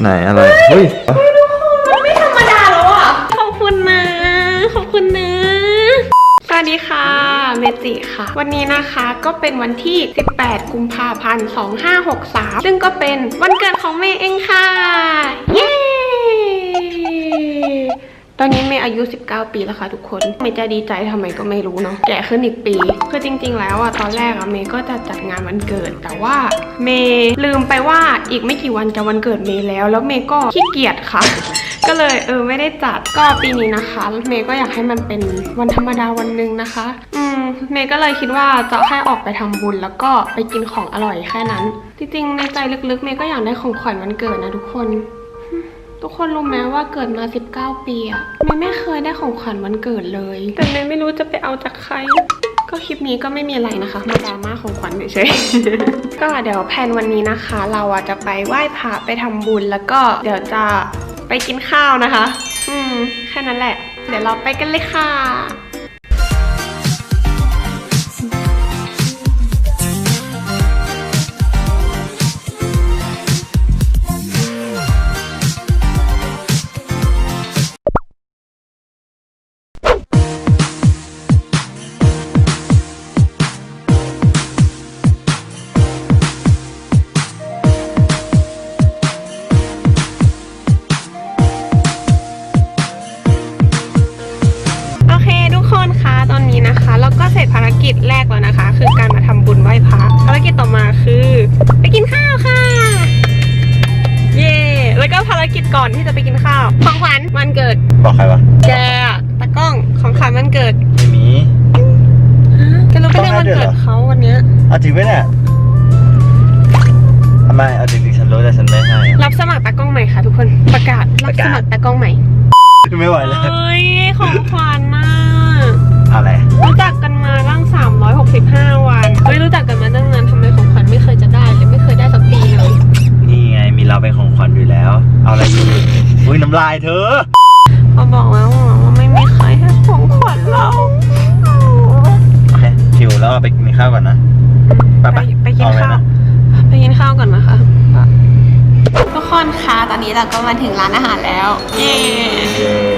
ไหนอะไร เฮ้ยไม่ธรรมดาแล้วอะ ขอบคุณนะ ขอบคุณนะ สวัสดีค่ะ เมจิค่ะ วันนี้นะคะก็เป็นวันที่ 18 กุมภาพันธ์ 2563 ซึ่งก็เป็นวันเกิดของเมย์เองค่ะ เย้ ตอนนี้เมย์อายุ 19 ปีแล้วค่ะทุกคนเมย์จะดีใจทำไมก็ไม่รู้เนาะแก่ขึ้นอีกปี คือจริง ๆ แล้วอะตอนแรกอะเมย์ก็จะจัดงานวันเกิด แต่ว่าเมย์ลืมไปว่าอีกไม่กี่วันจะวันเกิดเมย์แล้ว แล้วเมย์ก็ขี้เกียจค่ะ ก็เลยเออไม่ได้จัดก็ปีนี้นะคะ เมย์ก็อยากให้มันเป็นวันธรรมดาวันหนึ่งนะคะ อืมเมย์ก็เลยคิดว่าจะแค่ออกไปทำบุญ แล้วก็ไปกินของอร่อยแค่นั้น จริงๆในใจลึกๆ เมย์ก็อยากได้ของขวัญวันเกิดนะทุกคน ทุกคนรู้ไหมว่าเกิดมา 19 ปีอะเมย์ไม่เคยได้ของขวัญวันเกิดเลย แต่เมย์ไม่รู้จะไปเอาจากใคร ก็คลิปนี้ก็ไม่มีอะไรนะคะ มาดราม่าของขวัญเฉยๆก็เดี๋ยวแพลนวันนี้นะคะ เราอะจะไปไหว้พระไปทำบุญแล้วก็เดี๋ยวจะไปกินข้าวนะคะ อืมแค่นั้นแหละ เดี๋ยวเราไปกันเลยค่ะ บุญไหว้พระภารกิจต่อมาคือ ไปกินข้าวค่ะ เย่แล้วก็ภารกิจก่อนที่จะไปกินข้าว ของขวัญวันเกิด บอกใครวะ แกอะตากล้องของขวัญวันเกิดไม่มีแกรู้ไปเรื่องวันเกิดเขาวันเนี้ย เอาจริงไหมเนี่ยทำไมเอาจริงๆฉันรู้แต่ฉันไม่ให้ รับสมัครตากล้องใหม่ค่ะทุกคนประกาศรับสมัครตากล้องใหม่ไม่ไหวเลยเฮ้ยของขวัญน่ะอะไร รู้จักกันมาตั้ง 365 วันเฮ้ยรู้จักกันมาตั้งนานทำไมของขวัญไม่เคยจะได้เลยไม่เคยได้สักปีเลย นี่ไงมีเราเป็นของขวัญอยู่แล้ว เอาอะไรอยู่อุ้ยน้ำลายเธอพอบอกแล้วว่าไม่มีใครให้ของขวัญเราโอเคหิวแล้วเอาไปกินข้าวก่อนนะไปไปไปไปกินเอเลยข้าวนะไปกินข้าวก่อนนะคะทุกคนคะตอนนี้เราก็มาถึงร้านอาหารแล้ว เย้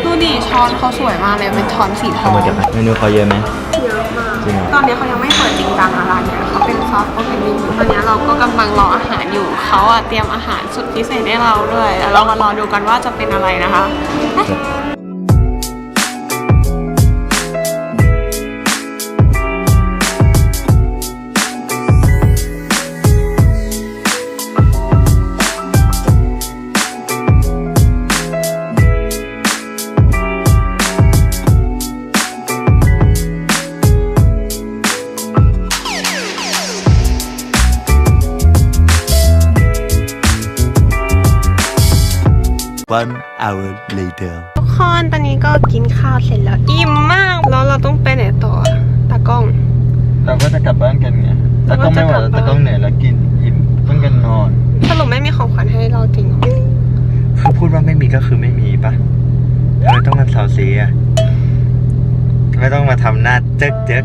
ดูดิช้อนเขาสวยมากเลยเป็นช้อนสีทองทำไมจะไปเมนูเขาเยอะไหมเยอะมากจ ริงเหรอ ตอนนี้เขายังไม่เปิดจริงจังอะไรเนี่ยเขาเป็นซอฟต์โอเพนนิ่งตอนนี้เราก็กำลังรออาหารอยู่เขาอะเตรียมอาหารสุดพิเศษให้เราด้วยแล้วเรามารอดูกันว่าจะเป็นอะไรนะคะ later. ทุกคนตอนนี้ก็กินข้าวเสร็จแล้ว อิ่มมาก แล้วเราต้องไปไหนต่อตากล้อง เราก็จะกลับบ้านกันไงแต่ก็ไม่ไหวแล้วแต่ก็เหนื่อยแล้วกินอิ่มต้องกันนอน สรุปไม่มีของขวัญให้เราจริงเหรอเขาพูดว่าไม่มีก็คือไม่มีปะทำไมต้องมาเสาซีอะไม่ต้องมาทำหน้าเจ๊กเจ๊ก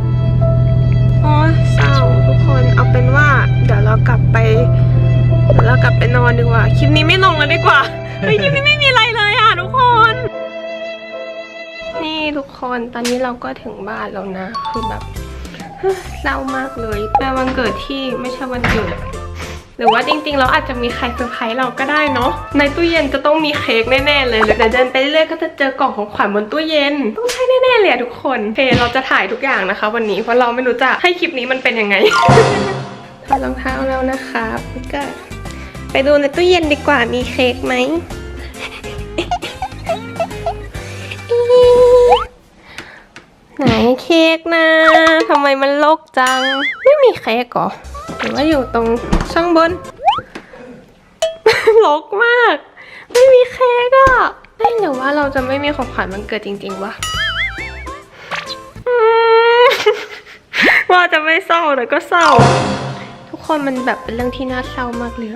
โอ้ยเศร้าทุกคนเอาเป็นว่า เดี๋ยวเรากลับไปเดี๋ยวเรากลับไปนอนดีกว่า คลิปนี้ไม่ลงแล้วดีกว่าเฮ้ยคลิปนี้ไม่มีอะไร ทุกคนตอนนี้เราก็ถึงบ้านแล้วนะ คือแบบเศร้ามากเลยเป็นวันเกิดที่ไม่ใช่วันเกิดหรือว่าจริงๆเราอาจจะมีใครเซอร์ไพรส์เราก็ได้เนาะในตู้เย็นจะต้องมีเค้กแน่ๆเลยแต่เดินไปเรื่อยๆก็จะเจอกล่องของขวัญบนตู้เย็น ต้องใช่แน่ๆเลยอะทุกคนเคเราจะถ่ายทุกอย่างนะคะ วันนี้เพราะเราไม่รู้จะให้คลิปนี้มันเป็นยังไงถอดรองเท้าแล้วนะคะก็ไปดูในตู้เย็นดีกว่ามีเค้กไหม ไหนเค้กนะทำไมมันโลกจัง ไม่มีเค้กหรอหรือว่าอยู่ตรงช่องบนลกมาก ไม่มีเค้กอะเอ้ยหรือว่าเราจะไม่มีของขวัญวันเกิดจริงๆวะว่าจะไม่เศร้าแต่ก็เศร้า ทุกคนมันแบบเป็นเรื่องที่น่าเศร้ามากเลย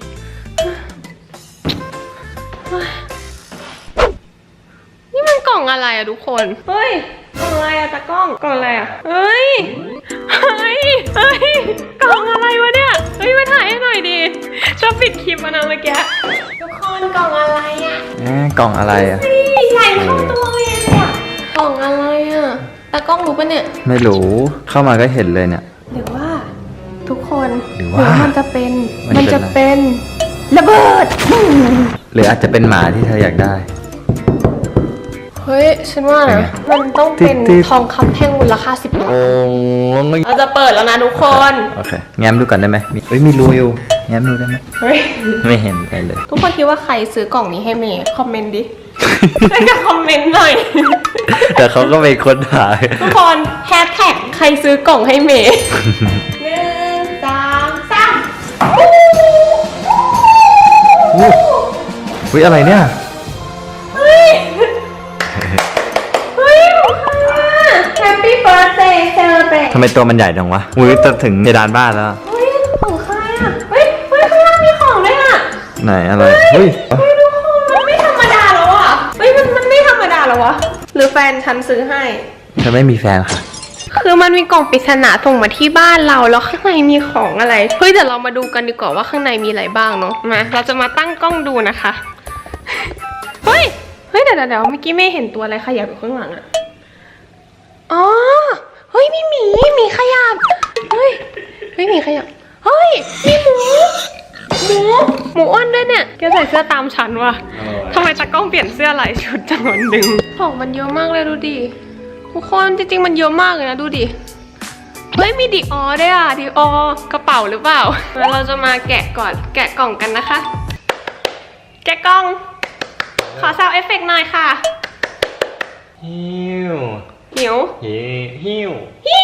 องอะไรอะทุกคน เฮ้ย กล่องอะไรอะตากล้อง กล่องอะไรอะเฮ้ย เฮ้ย เฮ้ย กล่องอะไรวะเนี่ย เฮ้ย มาถ่ายให้หน่อยดิจะจะปิดคลิปแล้วนะเมื่อกี้ ทุกคนกล่องอะไรอะเอ๊ะกล่องอะไรอะ นี่ใหญ่เท่าตัวเลยอะกล่องอะไรอะตากล้องรู้ปะเนี่ย ไม่รู้เข้ามาก็เห็นเลยเนี่ย หรือว่าทุกคนหรือว่ามันจะเป็น มันมันจะจะเป็นเป็น ระเบิด หรืออาจจะเป็นหมาที่เธออยากได้ เฮ้ย ฉันว่าเป็นไงนะมันต้องเป็นติ๊ดๆ ทองคำแท่งมูลค่าสิบล้านโอ้เราจะเปิดแล้วนะทุกคน โอเคแง้มดูก่อนได้ไหมมีเอ้ยมีรูอยู่แง้มดูได้ไหมเฮ้ย ไม่เห็นอะไรเลย ทุกคนคิดว่าใครซื้อกล่องนี้ให้เมย์คอมเมนต์ดิช่วยกันคอมเมนต์หน่อย แต่เขาก็เป็นคนถ่ายทุกคนแฮชแท็กใครซื้อกล่องให้เมย์ หนึ่งสองสามอุ้ยอะไรเนี่ยำไมตัวมันใหญ่จังวะอุ้ยจะถึงเพดานบ้านแล้ว เฮ้ยของใครอะเฮ้ยเฮ้ยข้างล่างมีของด้วยอะไหนอะไรเฮ้ยเฮ้ยทุกคนมันไม่ธรรมดาแล้วอะเฮ้ยมันมันไม่ธรรมดาแล้ววะหรือแฟนฉันซื้อให้ เธอไม่มีแฟนค่ะ คือมันมีกล่องปริศนาส่งมาที่บ้านเราแล้วข้างในมีของอะไรเฮ้ยเดี๋ยวเรามาดูกันดีกว่าว่าข้างในมีอะไรบ้างเนาะมาเราจะมาตั้งกล้องดูนะคะเฮ้ยเฮ้ยเดี๋ยวเดี๋ยวเดี๋ยวเมื่อกี้ไม่เห็นตัวอะไรขยับอยู่ข้างหลังอะอ๋อเฮ้ยมีหมีหมีขยับเฮ้ยเฮ้ยหมีขยับเฮ้ยมีหมูหมูหมูอ้วนด้วยเนี่ยแกใส่เสื้อตามฉันว่ะทำไมตากล้องเปลี่ยนเสื้อหลายชุดจังวันดึงของมันเยอะมากเลยดูดิทุกคนจริงๆมันเยอะมากเลยนะดูดิเฮ้ยมีดิออด้วยอะดิออกระเป๋าหรือเปล่าแล้วเราจะมาแกะก่อนแกะกล่องกันนะคะ แกะกล่อง ขอซาวเอฟเฟกต์หน่อยค่ะฮิว หิวฮิฮิวฮิ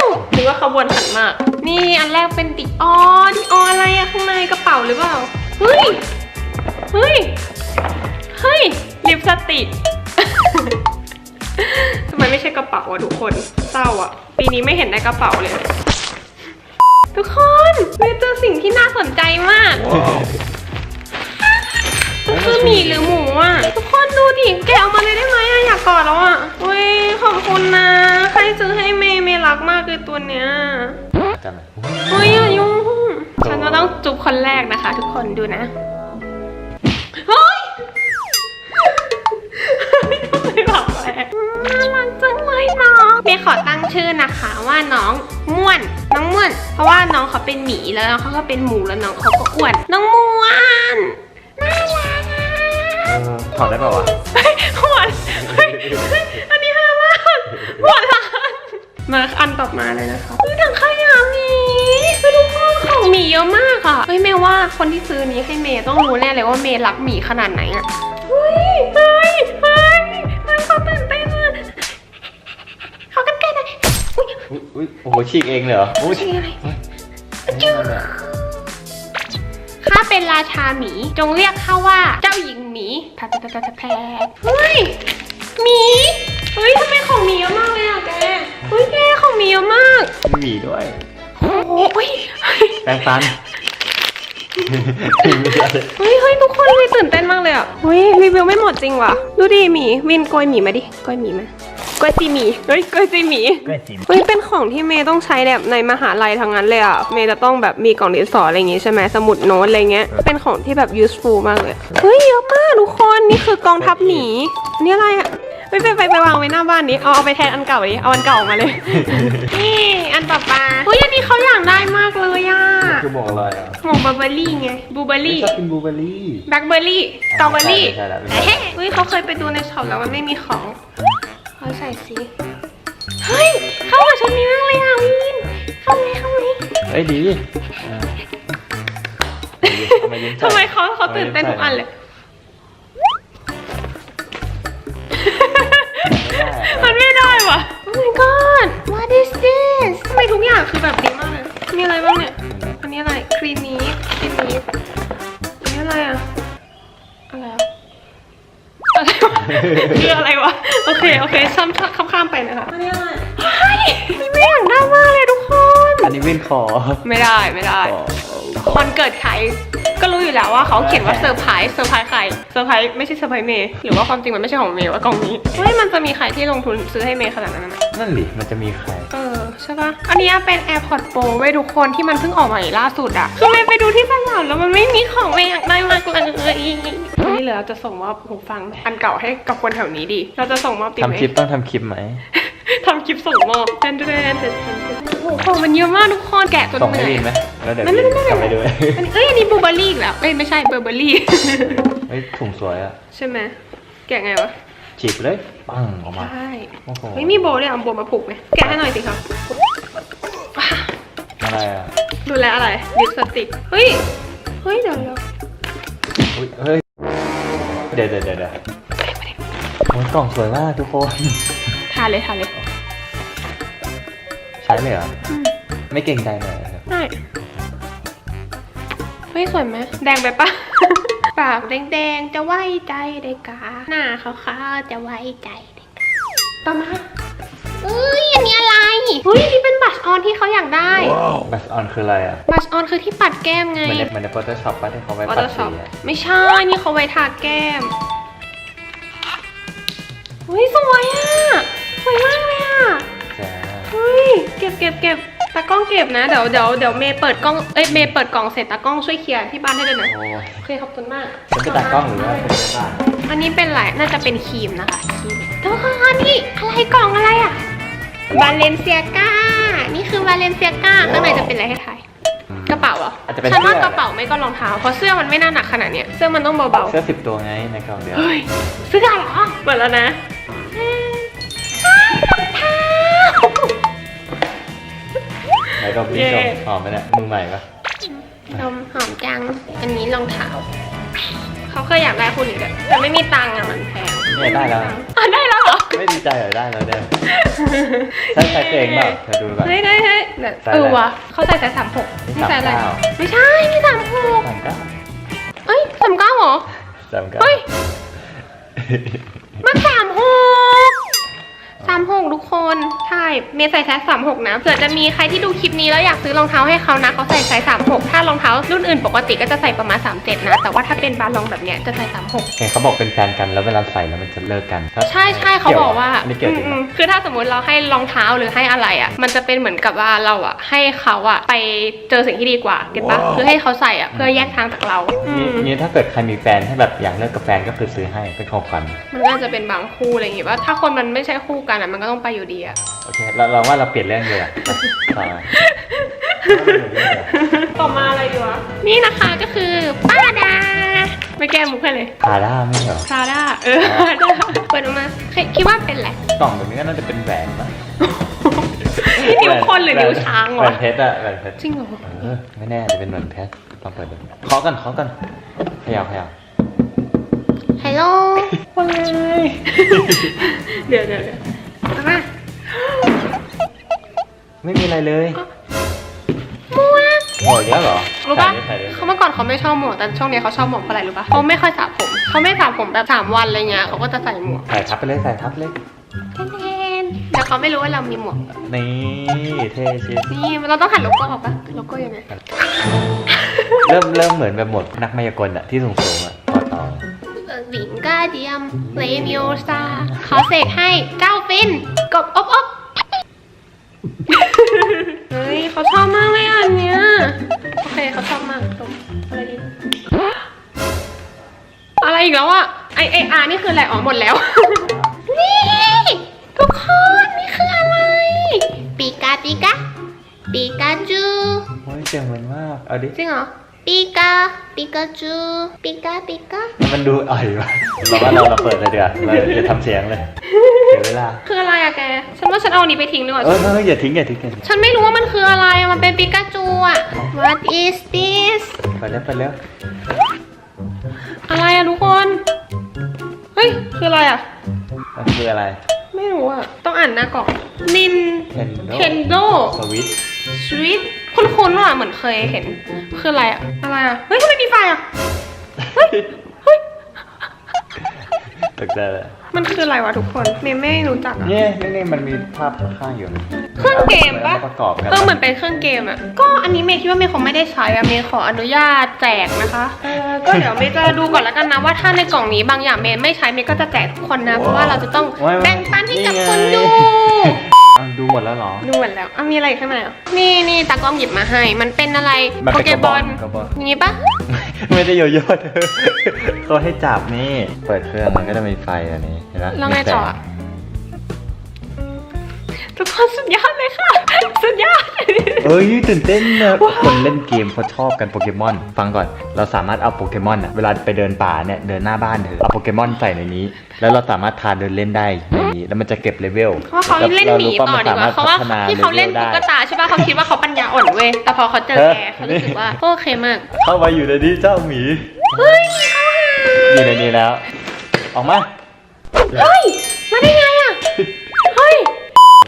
วนึกว่าขบวนขันหมาก นี่อันแรกเป็นดิออดิอออะไรอะข้างในกระเป๋าหรือเปล่า เฮ้ย เฮ้ย เฮ้ยลิปสติกทำไมไม่ใช่กระเป๋าอะทุกคนเศร้าอะปีนี้ไม่เห็นได้กระเป๋าเลย ทุกคนเมย์เจอสิ่งที่น่าสนใจมากมันคือหมีหรือหมูอะ ทุกคนดูดิแกะออกมาเลยได้ไหมอะอยากกอดแล้วอะอุ้ย ขอบคุณนะ ใครซื้อให้เมย์เมย์รักมากเลยตัวเนี้ยจำไหมเฮ้ยอย่ายุ่งฉันก็ต้องจุบคนแรกนะคะ ทุกคนดูนะเฮ้ยทำไมแบบแปลกน่ารักจังเลยน้องเมย์ขอตั้งชื่อนะคะว่าน้องม่วน น้องม่วน เพราะว่าน้องเขาเป็นหมีแล้วน้องเขาก็เป็นหมูแล้วน้องเขาก็อ้วน น้องม่วนน่ารักอะถอดได้เปล่าวะเฮ้ยหัวเฮ้ยเฮ้ยอัน นี้ฮามากหัวล้านมาอันต่อมาเลยนะคะเฮ้ยถังขยะหมีเฮ้ยทุกคนของหมีเยอะมากอะเฮ้ยเมย์ว่าคนที่ซื้อนี้ให้เมย์ต้องรู้แน่เลยว่าเมย์รักหมีขนาดไหนอะเฮ้ยเฮ้ยเฮ้ยเฮ้ยเขาตื่นเต้นอะเขากันใกล้หน่อยอุ้ยอุ้ยอุ้ยโอ้โหฉีกเองเลยเหรออุ้ยชื่ออะไรจื้อข้าเป็นราชาหมี จงเรียกข้าว่าเจ้าหญิงหมีแพะแพะแพะแพะแพะเฮ้ยหมี เฮ้ยทำไมของหมีเยอะมากเลยอะแกเฮ้ยแกของหมีเยอะมากมีหวีด้วยโอ้โหเฮ้ยแปรงฟันเฮ้ยเฮ้ยทุกคนมีตื่นเต้นมากเลยอะเฮ้ยรีวิวไม่หมดจริงว่ะ ดูดิหมีวินโกยหมีมาดิโกยหมีมาโกยซีหมีเฮ้ยโกยซีหมีโกยซีหมีเฮ้ยเป็นของที่เมย์ต้องใช้แบบในมหาลัยทั้งนั้นเลยอะ เมย์จะต้องแบบมีกล่องดินสออะไรอย่างงี้ใช่ไหมสมุดโน้ตอะไรเงี้ย เป็นของที่แบบ useful มากเลย เฮ้ยเยอะมากทุกคน นี่คือกองทัพหมีอันนี่อะไรอะ ไปไปไปไปวางไว้หน้าบ้านนี้เอาเอาไปแทนอันเก่าดิเอาอันเก่าออกมาเลย นี่อันต่อไปเฮ้ยอันนี้เขาอยากได้มากเลยอะคือบอกอะไรอะหมวกบาร์เบอรี่ไงบูเบอรี่ชอบกินบลูเบอร์รี่แบล็คเบอร์รี่สตรอเบอรี่ใช่แล้วไม่ใช่เฮ้ยเฮ้ยเขาเคยไปดูในช็อปแล้วมันไม่มีของเขาใส่สิเฮ้ยเข้ากับชุดนี้มากเลยอะวินเข้าไหมเข้าไหมเอ้ยดีอ่าเอามายิ้ทำไมเขาเขาตื่นเต้นทุกอันเลย มันไม่ได้ว่ะ Oh my god what is this ทำไมทุกอย่างคือแบบดีมากเลย มีอะไรบ้างเนี่ย อันนี้อะไร ครีมนี้ครีมนี้อันนี้อะไรอะอะไรอะอะไรวะคืออะไรวะ โอเค โอเคข้ามข้ามข้ามไปนะคะอันนี้อะไรเฮ้ยไม่อยากได้มากเลยทุกคน อันนี้วินคอไม่ได้ ไม่ได้ วันเกิดใคร ก็รู้อยู่แล้วว่าเขาเขียนว่าเซอร์ไพรส์เซอร์ไพรส์ใครเซอร์ไพรส์ไม่ใช่เซอร์ไพรส์เมย์หรือว่าความจริงมันไม่ใช่ของเมย์ว่ากล่องนี้เฮ้ยมันจะมีใครที่ลงทุนซื้อให้เมย์ขนาดนั้นนะนั่นดิมันจะมีใคร เออใช่ปะอันเนี้ยเป็น AirPods Pro ไว้ยทุกคนที่มันเพิ่งออกมาใหม่ล่าสุดอะคือเมย์ไปดูที่ตลาดแล้วมันไม่มีของเมย์อยากได้มากเลยนี่ เหลือเราจะส่งมอบหูฟังอันเก่าให้กับคนแถวนี้ดี เราจะส่งมอบดีไหมทำคลิปต้องทำคลิปไหม ทำคลิปส่งมอบเต้นเต้นเต้นเต้นโอ้โหของมันเยอะมากทุกคนแกะจนส่งเหให้นื่อยลินไหมแล้วเดี๋ยวไม่ลิไม่นไม่ กลับไปด้วยอันนี้เอ้ยอันนี้บลูเบอร์รี่อีกแล้วเอ้ยไม่ใช่เบอร์เบอร์รี่ เฮ้ยถุงสวยอะใช่ไหมแกะไงวะฉีกเลยปังออกมาใช่โอ้โหเฮ้ยมีโบว์ด้วยเอาโบว์มาผูกไหมแกะให้หน่อยสิครับอะไรอะดูแลอะไรลิปสติกเฮ้ยเฮ้ยเดี๋ยวเดี๋ยว อุ๊ยเฮ้ยเดี๋ยวเดี๋ยวเดี๋ยวเดี๋ยวโอ้ยกล่องสวยมากทุกคน ทาเลยทาเลยใช้เลยเหรอ ไม่เก่งใจเลยเหรอได้เฮ้ยสวยไหมแดงไปปะ ปากแดงๆ จะไว้ใจได้กา หน้าขาวๆจะไว้ใจได้กาต่อมาเอ้ยอันนี้อะไรเฮ้ยนี่เป็น บัชออนที่เขาอยากได้ บัสออนคืออะไรอะบัชออนคือที่ปัดแก้มไงเหมือนในเหมือนในโฟโต้ช็อปป่ะที่เขาไว้วอปัเตดอร์ช็สีอปอะไม่ใช่ นี่เขาไว้ทาแก้มเฮ้ยสวยอะ สวยมากเลยอะจ้าเฮ้ยเก็บเก็บเก็บตากล้องเก็บนะ เดี๋ยวเดี๋ยวเดี๋ยวเมย์เปิดกล้อง เอ้ยเมย์เปิดกล่องเสร็จตากล้องช่วยเคลียร์ที่บ้านให้ด้วยนะ โอ้ยโอเคขอบคุณมากเป็นเป็นตากล้องหรือว่าเป็นแม่บ้านอันนี้เป็นอะไรน่าจะเป็นครีมนะคะครีมทุกคนนี่อะไรกล่องอะไรอะ บาเลนเซียก้านี่คือบาเลนเซียก้าข้างในจะเป็นอะไรให้ถ่ายกระเป๋าเหรออาจจะเป็นฉันเสื้ว่าอกระเป๋าไม่ก็รองเท้า เพราะเสื้อมันไม่น่าหนักขนาดเนี้ย เสื้อมันต้องเบาๆ เสื้อสิบตัวไงในกล่องเดียว เฮ้ยเสื้อเหรอเปิดแล้วนะอ้าวรองเท้า ไหนก็พี่เย้ชมหอมไหมเนี่ยมือใหม่ปะดมหอมจัง อันนี้รองเท้า เขาเคยอยากได้คู่นี้ด้วยแต่ไม่มีตังค์อะมันแพง เนี่ยได้แล้วอะได้แล้วเหรอไม่ดีใจเหรอได้แล้วเด้อใช้ใช้ตัวเองเปล่าเธอดูก่อนเฮ้ยเฮ้ยเฮ้ยเดี๋ยวใส่เออะไรอวะเขาใส่แต่สามหกนี่ใส่อะไรสามเก้าไม่ใช่นี่สามหกสามเก้าเอ้ยสามเก้าเหรอสามเก้าเฮ้ยมันสามหก สามหกทุกคน ใช่ เมย์ใส่ไซส์สามหกนะ เผื่อจะมีใครที่ดูคลิปนี้แล้วอยากซื้อรองเท้าให้เขานะเขาใส่ไซส์สามหกถ้ารองเท้ารุ่นอื่นปกติก็จะใส่ประมาณสามเจ็ดนะ แต่ว่าถ้าเป็นบาลองแบบเนี้ยจะใส่สามหกเห็นเขาบอกเป็นแฟนกันแล้วเวลาใส่แล้วมันจะเลิกกันถ้าใช่ใช่เขาบอกว่าอันนี้เกี่ยวจริงอืปะมๆคือถ้าสมมติเราให้รองเท้าหรือให้อะไรอะ มันจะเป็นเหมือนกับว่าเราอะให้เขาอะไปเจอสิ่งที่ดีกว่าเก็ตปะคือให้เขาใส่อะเพื่อแยกทางจากเราอืนี่มนี่ถ้าเกิดใครมีแฟนให้แบบอยากเลิกกับแฟนก็คือซื้อให้เป็นของขวัญ มันก็จะเป็นบางคู่อะไรอย่างงี้ว่าถ้าคนมันไม่ใช่คู่กันอะมันก็ต้องไปอยู่ดีอะ โอเคเราเราว่าเราเปลี่ยนเรื่องเลยอะต่อต่อมาอะไรดีวะนี่นะคะก็คือป้าดา ไม่แก้มุกให้เลยพาด้าไม่ใช่เหรอพราด้าเออพราด้าเปิดออกมาคิดคิดว่าเป็นอะไร กล่องแบบนี้ก็น่าจะเป็นแหวนปะนี่นิ้วคนหรือนิ้วช้างแหววะนเพชรอะแหวนเพชรจริงเหรอเออไม่แน่จะเป็นแหวนเพชรลองเปิดดูเคาะกันเคาะกันเขย่าเขย่าฮัลโหลว่าไงเดี๋ยวเดี๋ยวเดี๋ยวเอามาไม่มีอะไรเลยหมวกโอ้ยเยอะเหรอรู้ปะใส่ได้ใส่เขาเมื่อก่อนเขาไม่ชอบหมวกแต่ช่วงนี้เขาชอบหมวกเพราะอะไรรู้ปะเขาไม่ค่อยสระผมเขาไม่สระผมแบบสามวันอะไรเงี้ยเขาก็จะใส่หมวกใส่ทับไปเลยใส่ทับเลยแทนๆแต่เขาไม่รู้ว่าเรามีหมวก นี่เท่ชิดนี่เราต้องหันโลโก้ออกปะโลโก้ยังไงเริ่มเริ่มเหมือนแบบหมดนักมายากลอะที่สูงสูงๆอะพอต่อวิงกาเดียมเลมิโอซาขอเสกให้เจ้า ฟินกบอบอบเฮ้ยเขาชอบมากเลยอันเนี้ยโอเคเขาชอบมากตรงอะไรดีอะไรอีกแล้วอะไอไออาร์นี่คืออะไรอ๋อหมดแล้ว นี่ทุกคนนี่คืออะไร ปีกาปีกาปีกาจู โอ้ยเจ๋งเหมือนมาก เอาดิ จริงเหรอ ปีกาปีกาจูปีกาปีกามันดูอ่อยวะเราว่าเราเราเปิดเลยเดี๋ยวาเราจะทำเสียงเลยเสียเวลา คืออะไรอะแก ฉันว่าฉันเอาอันนี้ไปทิ้งดีกว่า เออเอออย่าทิ้งอย่าทิ้งอย่าทิ้งฉันไม่รู้ว่ามันคืออะไรอะมันเป็นปิกาจูอะ What is this ไปแล้วไปแล้วอะไรอะทุกคน เฮ้ย คืออะไรอะ มันคืออะไรไม่รู้อะต้องอ่านหน้ากล่องนิน Nintendo เทนโดสวิต สวิต คุ้นๆว่ะเหมือนเคยเห็น คืออะไรอะอะไรอะเฮ้ยทำไมมีไฟอะเฮ้ยเฮ้ยตกใจเลยมันคืออะไรวะทุกคนเมย์ไม่รู้จักอะเนี่ยนี่นี่มันมีภาพข้างๆอยู่เครื่องเกมปะอาประกอบกันเออเหมือนเป็นเครื่องเกมอะก็อันนี้เมย์คิดว่าเมย์คงไม่ได้ใช้อะเมย์ขออนุญาตแจกนะคะเออก็เดี๋ยวเมย์จะดูก่อนแล้วกันนะว่าถ้าในกล่องนี้บางอย่างเมย์ไม่ใช้เมย์ก็จะแจกทุกคนนะเพราะว่าเราจะต้องแบ่งปันให้กับคนดูเอาดู หมดแล้วเหรอ ดูหมดแล้วอะมีอะไรอีกข้างในอะนี่นี่ตากล้องหยิบมาให้ มันเป็นอะไรมันโปเป็นเกกระบบออลลกระบอลอย่างงี้ปะไม่ได้โยโย่เธอเขาให้จับนี่ เปิดเครื่องมันก็จะมีไฟอันนี้เห็นไหมแล้วไงมีแสต่ออะ ทุกคนสุดยอดเลยค่ะ สุดยอด เอ้ยตื่นเต้นนะคนเล่นเกมเขาชอบกันโปเกมอน ฟังก่อน เราสามารถเอาโปเกมอนอะเวลาไปเดินป่าเนี่ยเดินหน้าบ้านเธอเอาโปเกมอนใส่ในนี้ แล้วเราสามารถพาเดินเล่นได้ในนี้แล้วมันจะเก็บเลเวลเพราะเขาเล่นหมีต่อดีกว่าเขาว่าที่เขาเล่นตุ๊กตาใช่ป่ะเขาคิดว่าเขาปัญญาอ่อนเว้ยแต่พอเขาเจอแกเขารู้สึกว่าโอเคมาก เข้ามาอยู่ในนี้เจ้าหมีเฮ้ยมีเข้าหาอยู่ในนี้แล้ว ออกมาเฮ้ยมาได้ไงอะเฮ้ย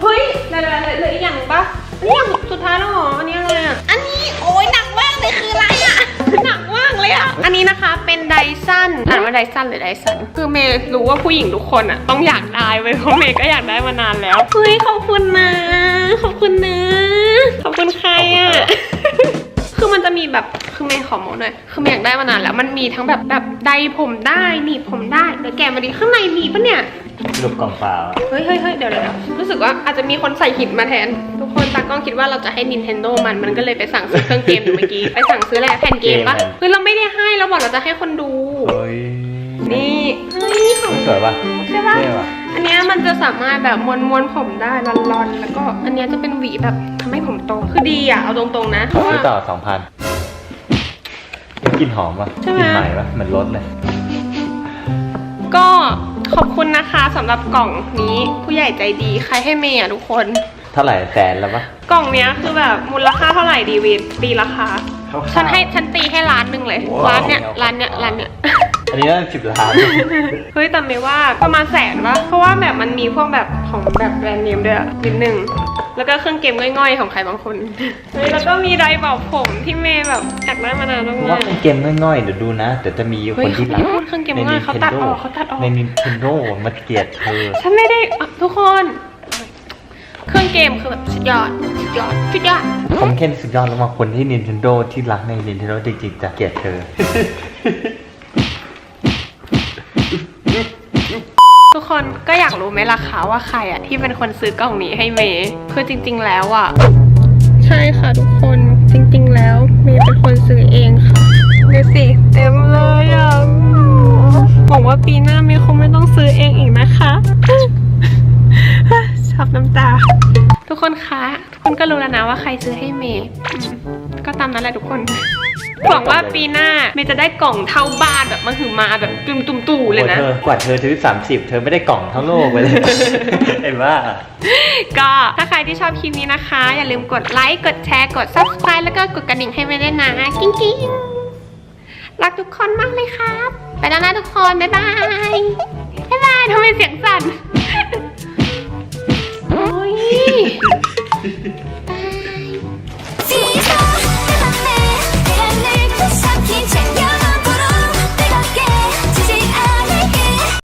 เฮ้ยเหลือเหลือเหลือเหลืออีกอย่างหนึ่งปะอันนี้อย่างสุดท้ายแล้วเหรออันนี้อะไรอะ อันนี้โอ้ยหนักมากเลยคืออะไรอะ หนักมากเลยอะ อันนี้นะคะเป็นไดสันอ่านว่าไดสันหรือไดสัน คือเมย์รู้ว่าผู้หญิงทุกคนอะต้องอยากได้เว้ยเพราะเมย์ก็อยากได้มานานแล้ว เฮ้ยขอบคุณนะ ขอบคุณนะ ขอบคุณใครอะ คือมันจะมีแบบ คือเมย์ขอโมดหน่อยคือเมย์อยากได้มานานแล้วมันมีทั้งแบบแบบใดผมได้หนีบผมได้เดี๋ยวแกะมาดิข้างในมีปะเนี่ยรูปกล่องเปล่าเฮ้ยเฮ้ยเฮ้ยเดี๋ยวเดี๋ยวเดี๋ยวรู้สึกว่าอาจจะมีคนใส่หินมาแทน ทุกคนตากล้องคิดว่าเราจะให้ Nintendo มันมันก็เลยไปสั่งซื้อเครื่องเกมอยู่เมื่อกี้ไปสั่งซื้ออะไรแผ่นเกมปะเกมอะเฮ้ยเราไม่ได้ให้เราบอกเราจะให้คนดูเฮ้ยนี่เฮ้ยของสวยป่ะใช่ปะเท่ว่ะอันเนี้ยมันจะสามารถแบบมวนมวนๆผมได้รอนๆแล้วก็อันเนี้ยจะเป็นหวีแบบทำให้ผมโตคือดีอะเอาตรงๆนะเพราะซื้ว่าอต่อสองพัน กลินหอมป่ะใช่ไหม กลินใหม่ป่ะเหมือนรถเลย ก็ขอบคุณนะคะสำหรับกล่องนี้ผู้ใหญ่ใจดี ใครให้เมย์อะทุกคน เท่าไหร่แสนแล้วป่ะกล่องเนี้ยคือแบบมูลค่าเท่าไหร่ดีวีตีราคา คร่าวๆ ฉันให้ฉันตีให้ล้านหนึ่งเลย ว้าว ร้านเนี้ยร้านเนี้ยร้านเนี้ย อันนี้น่าสิบล้าน เฮ้ยแต่ไม่ว่าประมาณแสนวะเพราะว่าแบบมันมีพวกแบบของแบบแบรนด์เนมด้วยอะนิดนึง แล้วก็เครื่องเกมง่อยๆของใครบางคน เฮ้ยแล้วก็มีไดร์เป่าผมที่เมย์แบบอยากได้มานานมากว่าเป็นเกมง่อยๆเดี๋ยวดูนะเดี๋ยวจะมีเฮ้คยนที่รักเขาพูดเครื่องเกมง่ายเขาตัดออกเขาตัดออก ใน Nintendo มาเกลียดเธอฉันไม่ได้อะทุกคน เครื่องเกมคือแบบสุดยอด สุดยอด สุดยอด ผมเคนสุดยอดแล้วมาคนที่ Nintendo ที่รักใน Nintendo จริงๆจะเกลียดเธอ ทุกคนก็อยากรู้ไหมล่ะคะว่าใครอะที่เป็นคนซื้อกล่องนี้ให้เมย์คือจริง ๆ แล้วอะใช่ค่ะทุกคนจริง ๆ แล้วเมย์เป็นคนซื้อเองค่ะดูสิเต็มเลยอะหวังว่าปีหน้าเมย์คงไม่ต้องซื้อเองอีกนะคะ ชอบน้ำตา ทุกคนคะ ทุกคนก็รู้แล้วนะว่าใครซื้อให้เมย์อืมก็ตามนั้นแหละทุกคนหวังว่าปีหน้าเมย์จะได้กล่องเท่าบ้านแบบมาหือมาแบบตุ่มตุ่มๆตู่เลยนะโอ้เธอกว่าเธอถึงสามสิบเธอไม่ได้กล่องทั้งโลกไปเลยเห็นว่าก็ถ้าใครที่ชอบคลิปนี้นะคะ อย่าลืมกดไลค์ กดแชร์ กด subscribe แล้วก็กดกระดิ่งให้ไม่ได้วยนะ กิ้งกิ้งรักทุกคนมากเลยครับ ไปแล้วนะทุกคน บ๊ายบาย บ๊ายบายทำไมเสียงสั่น โอ้ย